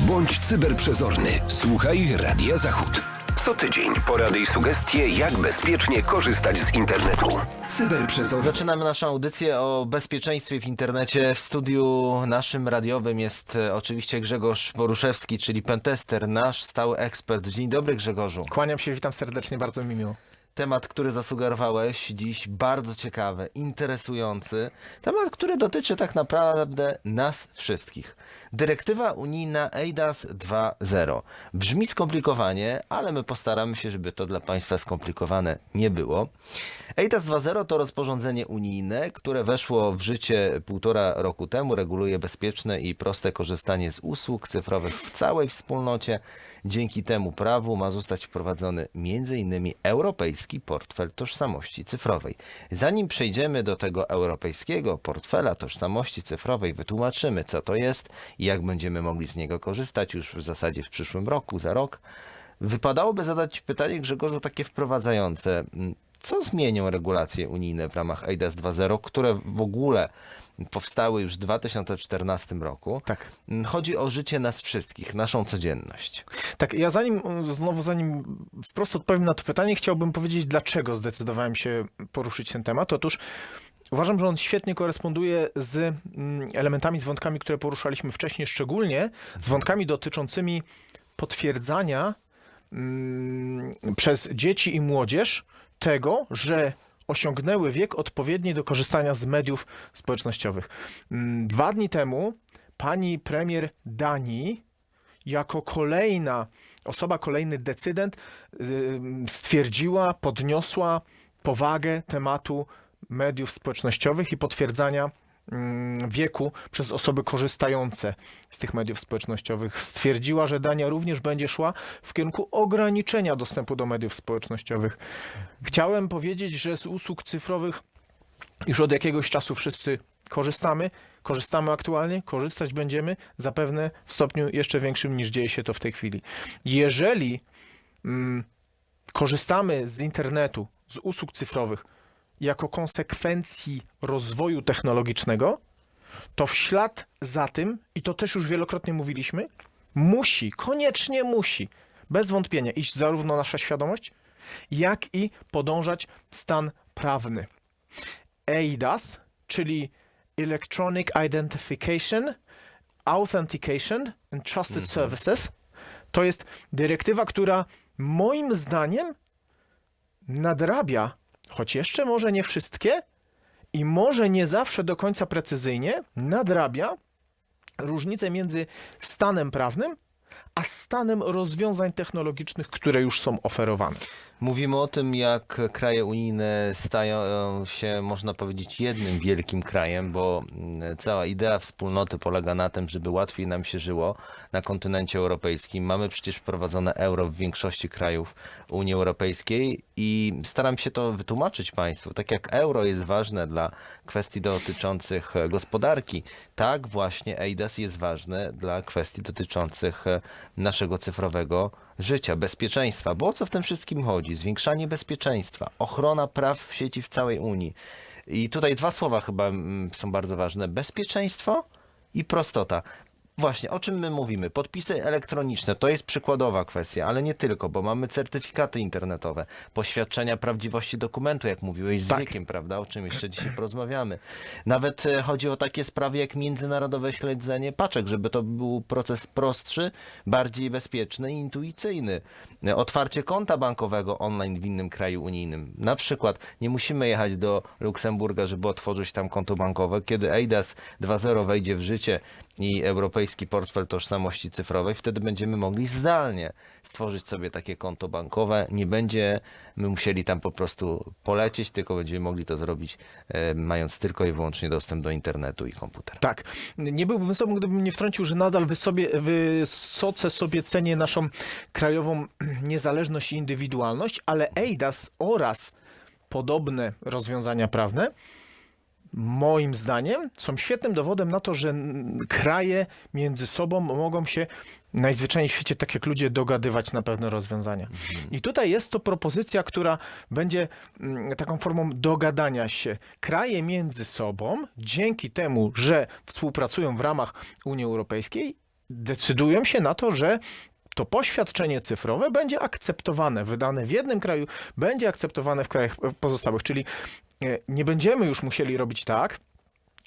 Bądź cyberprzezorny. Słuchaj Radia Zachód. Co tydzień porady i sugestie, jak bezpiecznie korzystać z internetu. Cyberprzezorny. Zaczynamy naszą audycję o bezpieczeństwie w internecie. W studiu naszym radiowym jest e, oczywiście Grzegorz Boruszewski, czyli pentester, nasz stały ekspert. Dzień dobry Grzegorzu. Kłaniam się, witam serdecznie, bardzo mi miło. Temat, który zasugerowałeś dziś, bardzo ciekawy, interesujący. Temat, który dotyczy tak naprawdę nas wszystkich. Dyrektywa unijna EIDAS 2.0. Brzmi skomplikowanie, ale my postaramy się, żeby to dla Państwa skomplikowane nie było. EIDAS 2.0 to rozporządzenie unijne, które weszło w życie półtora roku temu, reguluje bezpieczne i proste korzystanie z usług cyfrowych w całej wspólnocie. Dzięki temu prawu ma zostać wprowadzony m.in. Europejski Portfel Tożsamości Cyfrowej. Zanim przejdziemy do tego Europejskiego Portfela Tożsamości Cyfrowej, wytłumaczymy co to jest i jak będziemy mogli z niego korzystać już w zasadzie w przyszłym roku, za rok. Wypadałoby zadać pytanie, Grzegorzu, takie wprowadzające. Co zmienią regulacje unijne w ramach EIDAS 2.0, które w ogóle powstały już w 2014 roku? Tak. Chodzi o życie nas wszystkich, naszą codzienność. Tak, ja zanim, znowu zanim wprost odpowiem na to pytanie, chciałbym powiedzieć, dlaczego zdecydowałem się poruszyć ten temat. Otóż uważam, że on świetnie koresponduje z mm, elementami, z wątkami, które poruszaliśmy wcześniej, szczególnie z wątkami dotyczącymi potwierdzania mm, przez dzieci i młodzież tego, że osiągnęły wiek odpowiedni do korzystania z mediów społecznościowych. Mm, Dwa dni temu pani premier Danii jako kolejna osoba, kolejny decydent y, stwierdziła, podniosła powagę tematu mediów społecznościowych i potwierdzania mm, wieku przez osoby korzystające z tych mediów społecznościowych. Stwierdziła, że Dania również będzie szła w kierunku ograniczenia dostępu do mediów społecznościowych. Chciałem powiedzieć, że z usług cyfrowych już od jakiegoś czasu wszyscy korzystamy, korzystamy aktualnie, korzystać będziemy, zapewne w stopniu jeszcze większym niż dzieje się to w tej chwili. Jeżeli mm, korzystamy z internetu, z usług cyfrowych jako konsekwencji rozwoju technologicznego, to w ślad za tym, i to też już wielokrotnie mówiliśmy, musi, koniecznie musi, bez wątpienia iść zarówno nasza świadomość, jak i podążać stan prawny. EIDAS, czyli Electronic Identification, Authentication and Trusted Services, to jest dyrektywa, która moim zdaniem nadrabia, choć jeszcze może nie wszystkie i może nie zawsze do końca precyzyjnie, nadrabia różnicę między stanem prawnym a stanem rozwiązań technologicznych, które już są oferowane. Mówimy o tym, jak kraje unijne stają się, można powiedzieć, jednym wielkim krajem, bo mm, cała idea wspólnoty polega na tym, żeby łatwiej nam się żyło na kontynencie europejskim. Mamy przecież wprowadzone euro w większości krajów Unii Europejskiej i staram się to wytłumaczyć Państwu. Tak jak euro jest ważne dla kwestii dotyczących gospodarki, tak właśnie EIDAS jest ważne dla kwestii dotyczących naszego cyfrowego życia, bezpieczeństwa. Bo o co w tym wszystkim chodzi? Zwiększanie bezpieczeństwa, ochrona praw w sieci w całej Unii. I tutaj dwa słowa chyba mm, są bardzo ważne: bezpieczeństwo i prostota. Właśnie, o czym my mówimy? Podpisy elektroniczne to jest przykładowa kwestia, ale nie tylko, bo mamy certyfikaty internetowe, poświadczenia prawdziwości dokumentu, jak mówiłeś, z Tak. wiekiem, prawda? O czym jeszcze dzisiaj porozmawiamy. Nawet e, chodzi o takie sprawy jak międzynarodowe śledzenie paczek, żeby to był proces prostszy, bardziej bezpieczny i intuicyjny. E, Otwarcie konta bankowego online w innym kraju unijnym. Na przykład nie musimy jechać do Luksemburga, żeby otworzyć tam konto bankowe. Kiedy EIDAS 2.0 wejdzie w życie i Europejski Portfel Tożsamości Cyfrowej, wtedy będziemy mogli zdalnie stworzyć sobie takie konto bankowe. Nie będziemy musieli tam po prostu polecieć, tylko będziemy mogli to zrobić mając tylko i wyłącznie dostęp do internetu i komputera. Tak. Nie byłbym sobą, gdybym nie wtrącił, że nadal wy sobie, wysoce sobie cenię naszą krajową niezależność i indywidualność, ale EIDAS oraz podobne rozwiązania prawne moim zdaniem są świetnym dowodem na to, że kraje między sobą mogą się najzwyczajniej w świecie, tak jak ludzie, dogadywać na pewne rozwiązania. I tutaj jest to propozycja, która będzie mm, taką formą dogadania się. Kraje między sobą, dzięki temu, że współpracują w ramach Unii Europejskiej, decydują się na to, że to poświadczenie cyfrowe będzie akceptowane, wydane w jednym kraju, będzie akceptowane w krajach pozostałych. Czyli e, nie będziemy już musieli robić tak,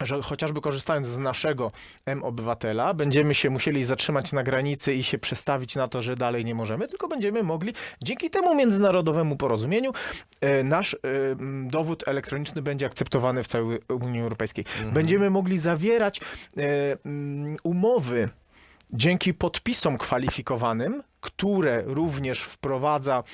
że chociażby korzystając z naszego M-Obywatela, będziemy się musieli zatrzymać na granicy i się przestawić na to, że dalej nie możemy, tylko będziemy mogli dzięki temu międzynarodowemu porozumieniu e, nasz e, dowód elektroniczny będzie akceptowany w całej Unii Europejskiej. Będziemy mogli zawierać umowy dzięki podpisom kwalifikowanym, które również wprowadza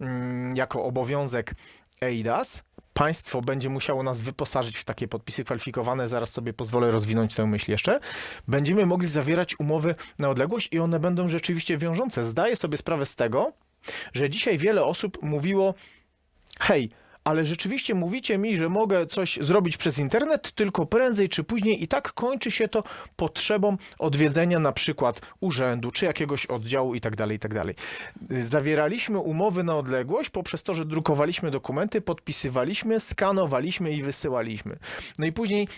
mm, jako obowiązek EIDAS, państwo będzie musiało nas wyposażyć w takie podpisy kwalifikowane, zaraz sobie pozwolę rozwinąć tę myśl jeszcze, będziemy mogli zawierać umowy na odległość i one będą rzeczywiście wiążące. Zdaję sobie sprawę z tego, że dzisiaj wiele osób mówiło, hej, ale rzeczywiście mówicie mi, że mogę coś zrobić przez internet, tylko prędzej czy później i tak kończy się to potrzebą odwiedzenia na przykład urzędu czy jakiegoś oddziału i tak dalej, i tak. Zawieraliśmy umowy na odległość poprzez to, że drukowaliśmy dokumenty, podpisywaliśmy, skanowaliśmy i wysyłaliśmy. No i później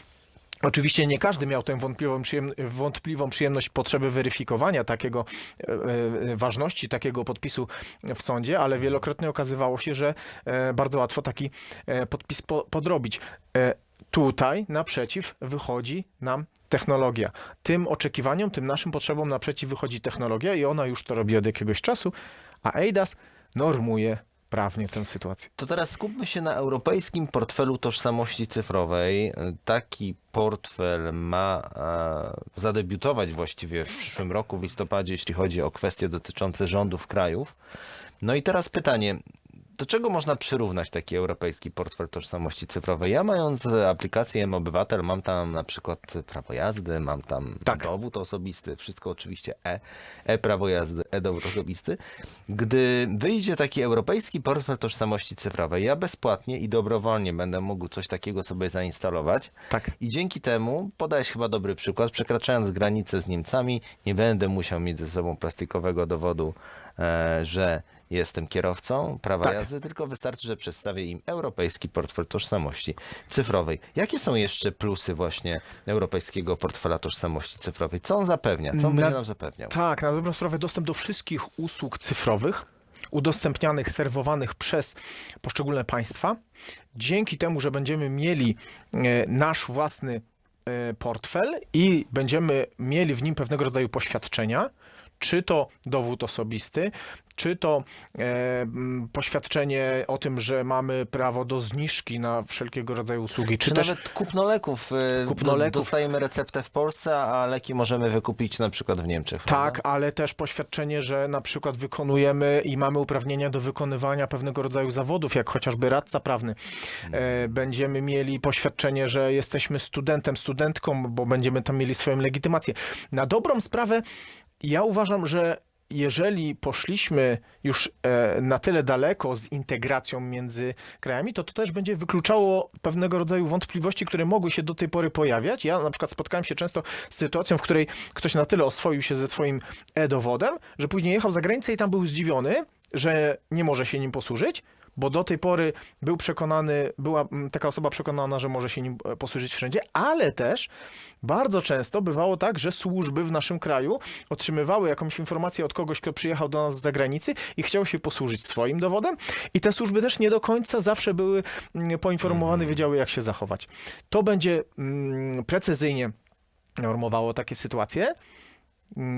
Oczywiście nie każdy miał tę wątpliwą, przyjem, wątpliwą przyjemność potrzeby weryfikowania takiego e, e, ważności takiego podpisu w sądzie, ale wielokrotnie okazywało się, że e, bardzo łatwo taki podpis po, podrobić. Tutaj naprzeciw wychodzi nam technologia. Tym oczekiwaniom, tym naszym potrzebom naprzeciw wychodzi technologia i ona już to robi od jakiegoś czasu, a EIDAS normuje prawnie tę sytuację. To teraz skupmy się na europejskim portfelu tożsamości cyfrowej. Taki portfel ma e, zadebiutować właściwie w przyszłym roku, w listopadzie, jeśli chodzi o kwestie dotyczące rządów krajów. No i teraz pytanie. Do czego można przyrównać taki europejski portfel tożsamości cyfrowej? Ja mając aplikację M-Obywatel, mam tam na przykład prawo jazdy, mam tam Tak. dowód osobisty, wszystko oczywiście E, e-prawo jazdy, e-dowód osobisty. Gdy wyjdzie taki europejski portfel tożsamości cyfrowej, ja bezpłatnie i dobrowolnie będę mógł coś takiego sobie zainstalować. Tak. I dzięki temu, podałeś chyba dobry przykład, przekraczając granicę z Niemcami, nie będę musiał mieć ze sobą plastikowego dowodu, że jestem kierowcą prawa Tak. jazdy, tylko wystarczy, że przedstawię im europejski portfel tożsamości cyfrowej. Jakie są jeszcze plusy właśnie europejskiego portfela tożsamości cyfrowej? Co on zapewnia? Co on Na- będzie nam zapewniał? Tak, na dobrą sprawę dostęp do wszystkich usług cyfrowych udostępnianych, serwowanych przez poszczególne państwa. Dzięki temu, że będziemy mieli e, nasz własny e, portfel i będziemy mieli w nim pewnego rodzaju poświadczenia, czy to dowód osobisty, czy to e, poświadczenie o tym, że mamy prawo do zniżki na wszelkiego rodzaju usługi, czy, Czy też nawet kupno leków. y, Kupno do- leków. Dostajemy receptę w Polsce, a leki możemy wykupić na przykład w Niemczech. Tak, ale też poświadczenie, że na przykład wykonujemy i mamy uprawnienia do wykonywania pewnego rodzaju zawodów, jak chociażby radca prawny. E, będziemy mieli poświadczenie, że jesteśmy studentem, studentką, bo będziemy tam mieli swoją legitymację. Na dobrą sprawę, ja uważam, że jeżeli poszliśmy już e, na tyle daleko z integracją między krajami, to to też będzie wykluczało pewnego rodzaju wątpliwości, które mogły się do tej pory pojawiać. Ja na przykład spotkałem się często z sytuacją, w której ktoś na tyle oswoił się ze swoim e-dowodem, że później jechał za granicę i tam był zdziwiony, że nie może się nim posłużyć, bo do tej pory był przekonany, była mm, taka osoba przekonana, że może się nim e, posłużyć wszędzie, ale też bardzo często bywało tak, że służby w naszym kraju otrzymywały jakąś informację od kogoś, kto przyjechał do nas z zagranicy i chciał się posłużyć swoim dowodem i te służby też nie do końca zawsze były mm, poinformowane, wiedziały jak się zachować. To będzie mm, precyzyjnie normowało takie sytuacje.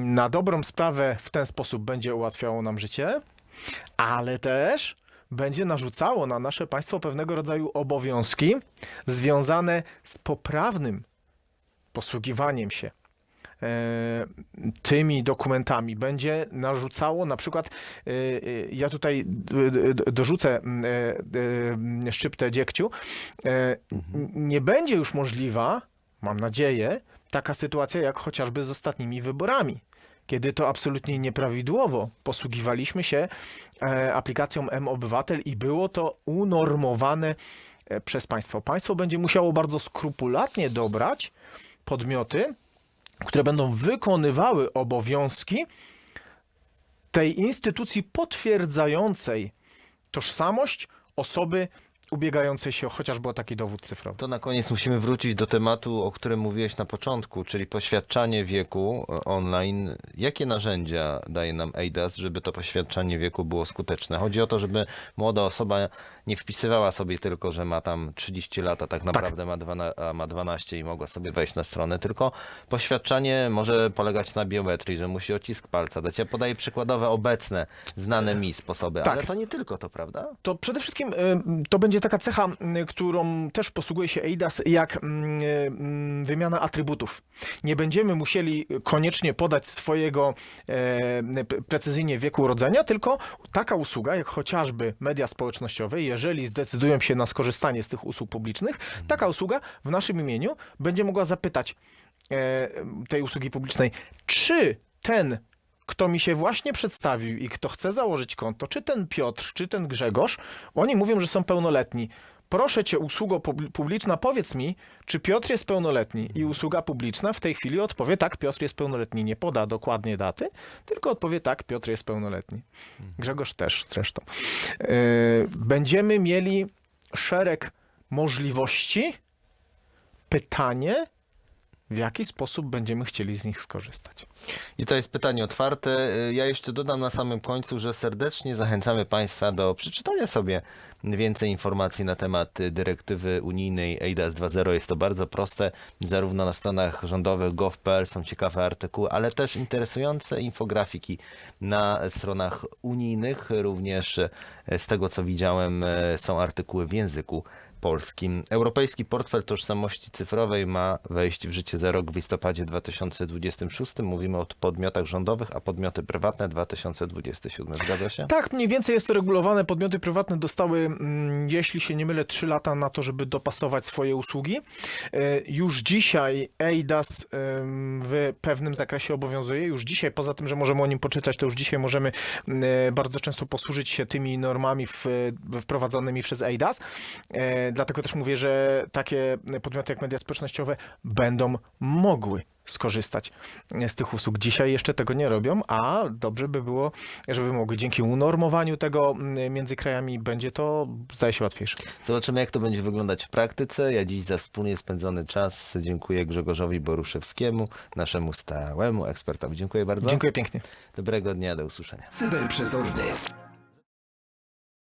Na dobrą sprawę w ten sposób będzie ułatwiało nam życie, ale też będzie narzucało na nasze państwo pewnego rodzaju obowiązki związane z poprawnym posługiwaniem się e, tymi dokumentami. Będzie narzucało na przykład, e, e, ja tutaj dorzucę szczyptę dziegciu, n- nie będzie już możliwa, mam nadzieję, taka sytuacja jak chociażby z ostatnimi wyborami, kiedy to absolutnie nieprawidłowo posługiwaliśmy się e, aplikacją M-Obywatel i było to unormowane e, przez państwo. Państwo będzie musiało bardzo skrupulatnie dobrać podmioty, które będą wykonywały obowiązki tej instytucji potwierdzającej tożsamość osoby ubiegającej się o chociażby o taki dowód cyfrowy. To na koniec musimy wrócić do tematu, o którym mówiłeś na początku, czyli poświadczanie wieku online. Jakie narzędzia daje nam EIDAS, żeby to poświadczanie wieku było skuteczne? Chodzi o to, żeby młoda osoba nie wpisywała sobie tylko, że ma tam 30 lat, a tak naprawdę ma, 12, a ma 12 i mogła sobie wejść na stronę, tylko poświadczanie może polegać na biometrii, że musi odcisk palca dać. Ja podaję przykładowe, obecne, znane mi sposoby, Tak. ale to nie tylko to, prawda? To przede wszystkim y, to będzie taka cecha, y, którą też posługuje się EIDAS, jak mm, mm, wymiana atrybutów. Nie będziemy musieli koniecznie podać swojego e, precyzyjnie wieku urodzenia, tylko taka usługa, jak chociażby media społecznościowe, jeżeli zdecydują się na skorzystanie z tych usług publicznych, taka usługa w naszym imieniu będzie mogła zapytać e, tej usługi publicznej, czy ten kto mi się właśnie przedstawił i kto chce założyć konto, czy ten Piotr, czy ten Grzegorz, oni mówią, że są pełnoletni. Proszę cię, usługo pub- publiczna, powiedz mi, czy Piotr jest pełnoletni. I usługa publiczna w tej chwili odpowie, tak, Piotr jest pełnoletni. Nie poda dokładnie daty, tylko odpowie, tak, Piotr jest pełnoletni. Grzegorz też zresztą. Yy, będziemy mieli szereg możliwości. Pytanie, w jaki sposób będziemy chcieli z nich skorzystać. I to jest pytanie otwarte. Ja jeszcze dodam na samym końcu, że serdecznie zachęcamy Państwa do przeczytania sobie więcej informacji na temat dyrektywy unijnej EIDAS 2.0. Jest to bardzo proste. Zarówno na stronach rządowych gov.pl są ciekawe artykuły, ale też interesujące infografiki na stronach unijnych. Również z tego co widziałem y, są artykuły w języku Europejski portfel tożsamości cyfrowej ma wejść w życie za rok w listopadzie 2026. Mówimy o podmiotach rządowych, a podmioty prywatne 2027. Zgadza się? Tak, mniej więcej jest to regulowane. Podmioty prywatne dostały, mm, jeśli się nie mylę, 3 lata na to, żeby dopasować swoje usługi. E, Już dzisiaj EIDAS w pewnym zakresie obowiązuje. Już dzisiaj, poza tym, że możemy o nim poczytać, to już dzisiaj możemy e, bardzo często posłużyć się tymi normami w, w- wprowadzonymi przez EIDAS. Dlatego też mówię, że takie podmioty jak media społecznościowe będą mogły skorzystać z tych usług. Dzisiaj jeszcze tego nie robią, a dobrze by było, żeby mogły. Dzięki unormowaniu tego mm, między krajami będzie to, zdaje się, łatwiejsze. Zobaczymy, jak to będzie wyglądać w praktyce. Ja dziś za wspólnie spędzony czas dziękuję Grzegorzowi Boruszewskiemu, naszemu stałemu ekspertowi. Dziękuję bardzo. Dziękuję pięknie. Dobrego dnia, do usłyszenia. Cyberprzezorny.